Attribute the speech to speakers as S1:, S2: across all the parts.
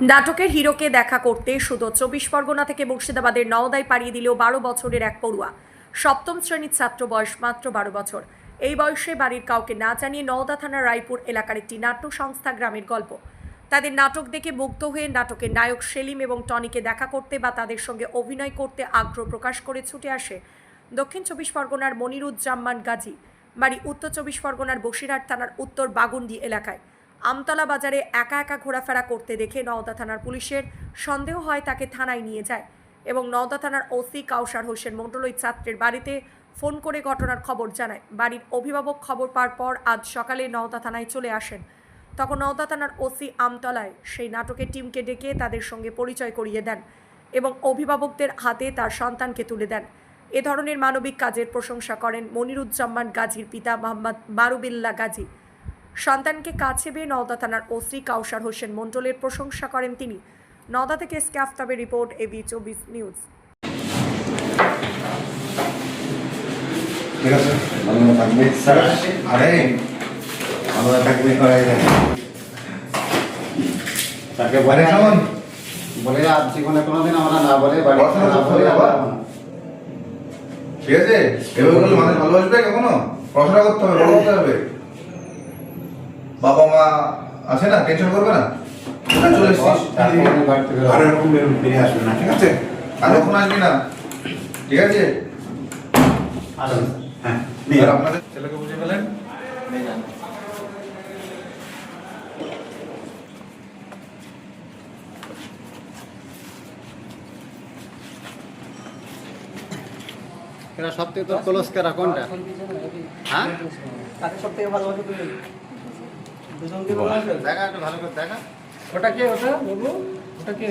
S1: নাটকের হিরোকে দেখা করতে শুধু চব্বিশ পরগনা থেকে মুর্শিদাবাদের নওদায় পাড়িয়ে দিল বারো বছরের এক পড়ুয়া। সপ্তম শ্রেণির ছাত্র বয়স মাত্র বারো বছর। এই বয়সে বাড়ির কাউকে না জানিয়ে নওদা থানার রায়পুর এলাকার একটি নাট্য সংস্থা গ্রামের গল্প। তাদের নাটক দেখে মুগ্ধ হয়ে নাটকের নায়ক সেলিম এবং টনিকে দেখা করতে বা তাদের সঙ্গে অভিনয় করতে আগ্রহ প্রকাশ করে ছুটে আসে দক্ষিণ চব্বিশ পরগনার মনিরুজ্জামান গাজী, বাড়ি উত্তর চব্বিশ পরগনার বসিরহাট থানার উত্তর বাগুন্ডি এলাকায়। আমতলা বাজারে একা একা ঘোরাফেরা করতে দেখে নওদা থানার পুলিশের সন্দেহ হয় তাকে থানায় নিয়ে যায় এবং নওদা থানার ওসি কাউসার হোসেন মণ্ডল ওই ছাত্রের বাড়িতে ফোন করে ঘটনার খবর জানায়। বাড়ির অভিভাবক খবর পাওয়ার পর আজ সকালে নওদা থানায় চলে আসেন। তখন নওদা থানার ওসি আমতলায় সেই নাটকের টিমকে ডেকে তাদের সঙ্গে পরিচয় করিয়ে দেন এবং অভিভাবকদের হাতে তার সন্তানকে তুলে দেন। এ ধরনের মানবিক কাজের প্রশংসা করেন মনিরুজ্জামান গাজীর পিতা মোহাম্মদ বারুবিল্লা গাজী। সন্তানকে কাছে পেয়ে নওদা থানার ওসি কাউসার হোসেন মণ্ডলের প্রশংসা করেন তিনি। নওদা থেকে স্ক্যাফতাবে রিপোর্ট এবি চব্বিশ নিউজ।
S2: ঠিক আছে ভালো থাকবে। স্যার আরে ভালো থাকবে করাই
S3: তাকে বলে
S2: শোন
S3: বলে আর জীবনে কোনোদিন আমরা না বলে বাড়ি না বলে
S2: হবে।
S3: আমরা
S2: বাবা। ঠিক আছে এভাবে মানুষ ভালোবাসবে কখনো? পড়াশোনা করতে হবে বড় হতে হবে। বাবা মা আছে না? টেনশন করবে না? কোথায় চলে এসেছিস।
S3: তারপর আমি বাড়ি থেকে
S2: আর এরকম বেরিয়ে আসবে না ঠিক আছে? আর আসবি না। ঠিক আছে?
S3: হ্যাঁ
S2: আপনাদের ছেলেকে বুঝে ফেলেন।
S3: এরা সব থেকে তোর ক্লোজ কারা? কোনটা? হ্যাঁ?
S4: সব থেকে ভালোবাসো তুমি? ওটা কে ওটা? বাবু ওটা কে?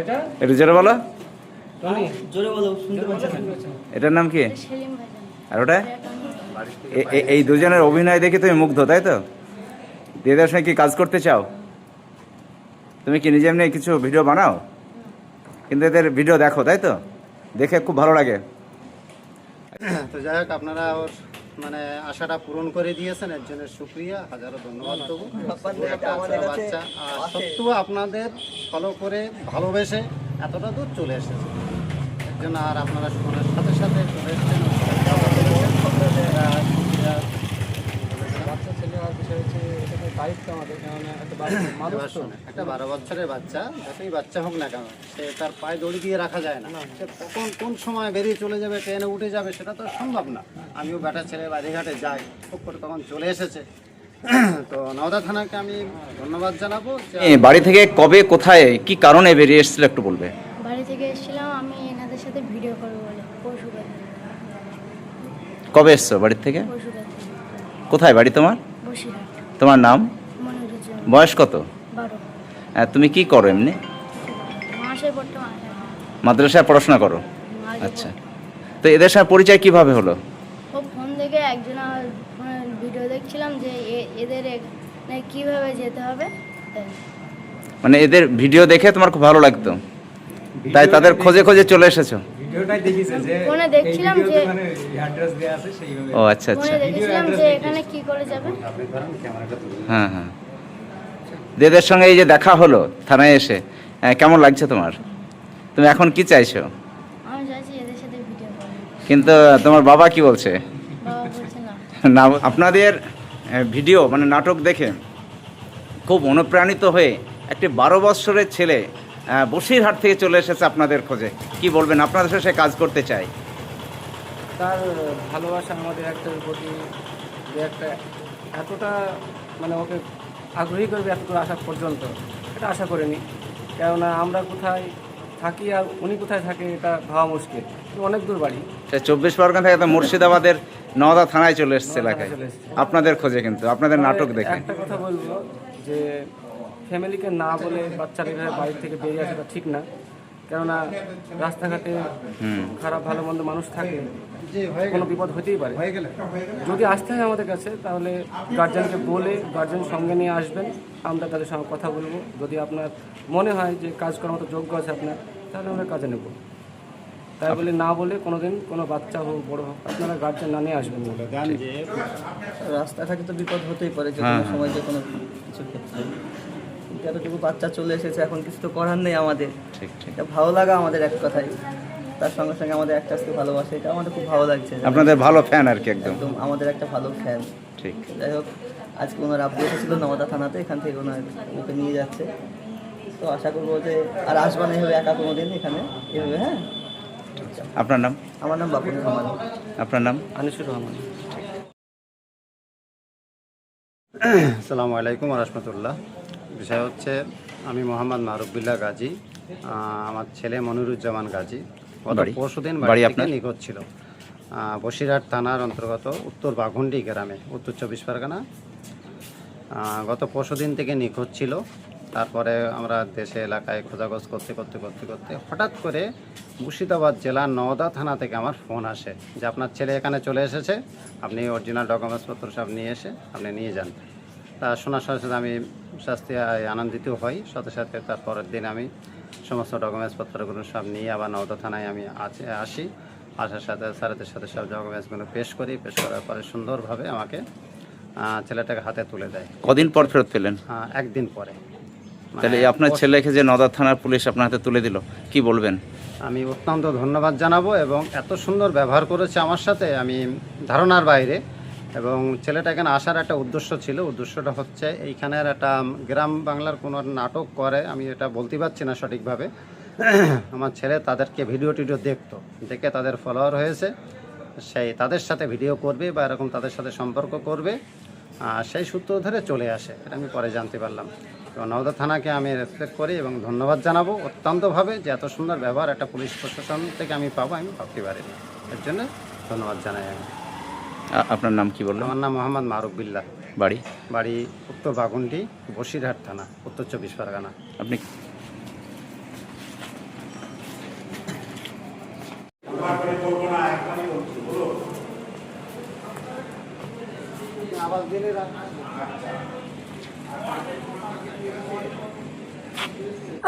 S4: এটা?
S5: একটু জোরে বলো।
S4: জোরে বলো শুনতে পাচ্ছি
S5: এটার নাম কি? আর ওটা? এই দুজনের অভিনয় দেখে তুমি মুগ্ধ তাই তো? দিদিদের সঙ্গে কি কাজ করতে চাও? তুমি কি নিজে এমনি কিছু ভিডিও বানাও? কিন্তু এদের ভিডিও দেখো তাই তো? দেখে খুব ভালো লাগে।
S3: তো যাই হোক আপনারা ওর মানে আশাটা পূরণ করে দিয়েছেন এর জন্য সুক্রিয়া হাজারো ধন্যবাদ দেবো বাচ্চা আর। সত্ত্বেও আপনাদের ফলো করে ভালোবেসে এতটা দূর চলে এসেছে। এর জন্য আর আপনারা সকলের সাথে সাথে চলে এসেছেন
S4: বাচ্চা ছেলে আর বিষয় হচ্ছে এটা তো দায়িত্ব আমাদের কারণ একটা
S3: বারো বছরের বাচ্চা যতই বাচ্চা হোক না কেন সে তার পায়ে দড়ি দিয়ে রাখা যায় না। সে কখন কোন সময় বেরিয়ে চলে যাবে ট্রেনে উঠে যাবে সেটা তো সম্ভব না। আমিও বেটা ছেলে বাড়িঘাটে যাই খুব করে তখন চলে এসেছে। তো নওদা থানাকে আমি ধন্যবাদ জানাব
S5: বাড়ি থেকে কবে কোথায় কি কারণে বেরিয়ে এসেছিল একটু বলবে?
S6: বাড়ি থেকে এসেছিলাম আমি এনাদের সাথে ভিডিও করব বলে
S5: কবে এসছো বাড়ির থেকে? কোথায় বাড়ি তোমার? তোমার নাম? বয়স কত?
S6: বারো।
S5: হ্যাঁ, তুমি কি করো এমনি? মাদ্রাসায় পড়াশোনা করো? আচ্ছা। তো এদের সাথে পরিচয় কীভাবে হলো?
S6: ফোন থেকে একজন ভিডিও দেখছিলাম যে এদের এখানে কীভাবে যেতে হবে?
S5: মানে এদের ভিডিও দেখে তোমার খুব ভালো লাগতো? তাই তাদের খোঁজে খোঁজে চলে এসেছ?
S7: ভিডিওটাই দেখিছে যে
S6: ফোনে দেখছিলাম যে-
S7: মানে অ্যাড্রেস দেওয়া আছে সেইভাবে।
S5: ও আচ্ছা আচ্ছা।
S6: ফোনে যে এখানে কি করে যাবে?
S3: আপনি ধরেন ক্যামেরাটা তুলে
S5: হ্যাঁ হ্যাঁ। এদের সঙ্গে এই যে দেখা হলো থানায় এসে হ্যাঁ, কেমন লাগছে তোমার? তুমি এখন কি চাইছো?
S6: আমি চাইছি এদের সাথে ভিডিও করব
S5: কিন্তু তোমার বাবা কি বলছে?
S6: না।
S5: না আপনাদের ভিডিও মানে নাটক দেখে খুব অনুপ্রাণিত হয়ে একটি বারো বৎসরের ছেলে বসিরহাট থেকে চলে এসেছে আপনাদের খোঁজে। কি বলবেন? আপনাদের সাথে সে কাজ করতে চাই
S4: তার ভালোবাসা আমাদের একটার প্রতি যে একটা এতটা মানে ওকে আগ্রহী করবে এত দূর আসা পর্যন্ত এটা আশা করিনি। কেননা আমরা কোথায় থাকি আর উনি কোথায় থাকে এটা ভাবা মুশকিল। অনেক দূর বাড়ি।
S5: সে চব্বিশ পরগনা থেকে তো মুর্শিদাবাদের নওদা থানায় চলে এসছে এলাকায়। আপনাদের খোঁজে কিন্তু আপনাদের নাটক দেখে।
S4: একটা কথা বলব যে ফ্যামিলিকে না বলে বাচ্চারা এভাবে বাড়ি থেকে বেরিয়ে আসাটা ঠিক না। কেননা রাস্তাঘাটে খারাপ ভালো মন্দ মানুষ থাকে
S3: যে হয়ে
S4: কোনো বিপদ হতেই পারে।
S3: হয়ে গেলে।
S4: যদি আসতে হয় আমাদের কাছে তাহলে গার্জেনকে বলে গার্জেন সঙ্গে নিয়ে আসবেন। আমরা তাদের সঙ্গে কথা বলব। যদি আপনার মনে হয় যে কাজ করার মতো যোগ্য আছে আপনার তাহলে আমরা কাজে নেব। তাই বলে না বলে কোনো দিন কোনো বাচ্চা হোক বড় হোক আপনারা গার্জেন না নিয়ে আসবেন
S8: রাস্তাঘাটে তো বিপদ হতেই পারে যে কোনো
S5: হ্যাঁ।
S8: সময় যে কোনো কিছু ক্ষেত্রে। যতটুকু বাচ্চা চলে এসেছে এখন কিছু তো করার নেই আমাদের।
S5: ঠিক ঠিক।
S8: এটা ভালো লাগা আমাদের এক কথাই তার সঙ্গে সঙ্গে আমাদের একটা আজকে ভালোবাসা এটা আমাদের খুব ভালো লাগছে।
S5: আপনাদের ভালো ফ্যান আর কি একদম।
S8: একদম আমাদের একটা ভালো ফ্যান
S5: ঠিক।
S8: যাই হোক আজকে ওনার আব্বু এসেছিল নওদা থানাতে এখান থেকে ওনার ওকে নিয়ে যাচ্ছে। তো আশা করব যে আর আসবা না এভাবে একা কোনো দিন এখানে এভাবে হ্যাঁ?
S5: আপনার নাম?
S8: আমার নাম বাপুর রহমান।
S5: আপনার নাম?
S8: আনিসুর রহমান।
S3: আসসালামু আলাইকুম রহমতুল্লাহ। বিষয় হচ্ছে আমি মোহাম্মদ মারুবিল্লাহ গাজী আমার ছেলে মনিরুজ্জামান গাজী। গত
S5: বাড়ি?
S3: পরশুদিন
S5: বাড়ি
S3: থেকে
S5: আপনার?
S3: নিখোঁজ ছিল। বসিরহাট থানার অন্তর্গত উত্তর বাঘুন্ডি গ্রামে উত্তর চব্বিশ পরগনা। গত পরশুদিন থেকে নিখোঁজ ছিল। তারপরে আমরা দেশে এলাকায় খোঁজাখোঁজ করতে করতে করতে করতে হঠাৎ করে মুর্শিদাবাদ জেলার নওদা থানা থেকে আমার ফোন আসে যে আপনার ছেলে এখানে চলে এসেছে আপনি অরিজিনাল ডকুমেন্টসপত্র সব নিয়ে এসে আপনি নিয়ে যান। তা শোনার সাথে সাথে আমি শাস্তি আনন্দিত হই। সাথে সাথে তার পরের দিন আমি সমস্ত ডকুমেন্টসপত্রগুলো সব নিয়ে আবার নওদা থানায় আমি আছে আসি। আসার সাথে স্যারেদের সাথে সব ডকুমেন্টসগুলো পেশ করি। পেশ করার পরে সুন্দরভাবে আমাকে ছেলেটাকে হাতে তুলে দেয়।
S5: কদিন পর ফেরত পেলেন?
S3: একদিন পরে।
S5: তাহলে
S3: মানে
S5: আপনার ছেলেকে যে নদার থানার পুলিশ আপনার হাতে তুলে দিল কি বলবেন?
S3: আমি অত্যন্ত ধন্যবাদ জানাব এবং এত সুন্দর ব্যবহার করেছে আমার সাথে। আমি ধারণার বাইরে এবং ছেলেটা এখানে আসার একটা উদ্দেশ্য ছিল। উদ্দেশ্যটা হচ্ছে এইখানের একটা গ্রাম বাংলার কোনো নাটক করে। আমি এটা বলতে পারছি না সঠিকভাবে। আমার ছেলে তাদেরকে ভিডিও টিডিও দেখতো। দেখে তাদের ফলোয়ার হয়েছে। সেই তাদের সাথে ভিডিও করবে বা এরকম তাদের সাথে সম্পর্ক করবে। আর সেই সূত্র ধরে চলে আসে। এটা আমি পরে জানতে পারলাম। এবং নওদা থানাকে আমি রেসপেক্ট করি এবং ধন্যবাদ জানাব অত্যন্তভাবে যে এত সুন্দর ব্যবহার একটা পুলিশ প্রশাসন থেকে আমি পাবো। আমি ভাবতে পারিনি। এর জন্য ধন্যবাদ জানাই আমি।
S5: আপনার নাম কি বলল
S3: আমার নাম মোহাম্মদ মারুফ বিল্লাহ।
S5: বাড়ি?
S3: বাড়ি উত্তর বাগুন্ডি বসিরহাট থানা উত্তর চব্বিশ পরগনা।
S5: আপনি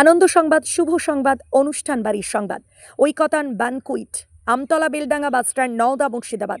S1: আনন্দ সংবাদ শুভ সংবাদ অনুষ্ঠান বাড়ির সংবাদ। Oikotan banquet Amtala Beldanga bus stand Nowda Murshidabad.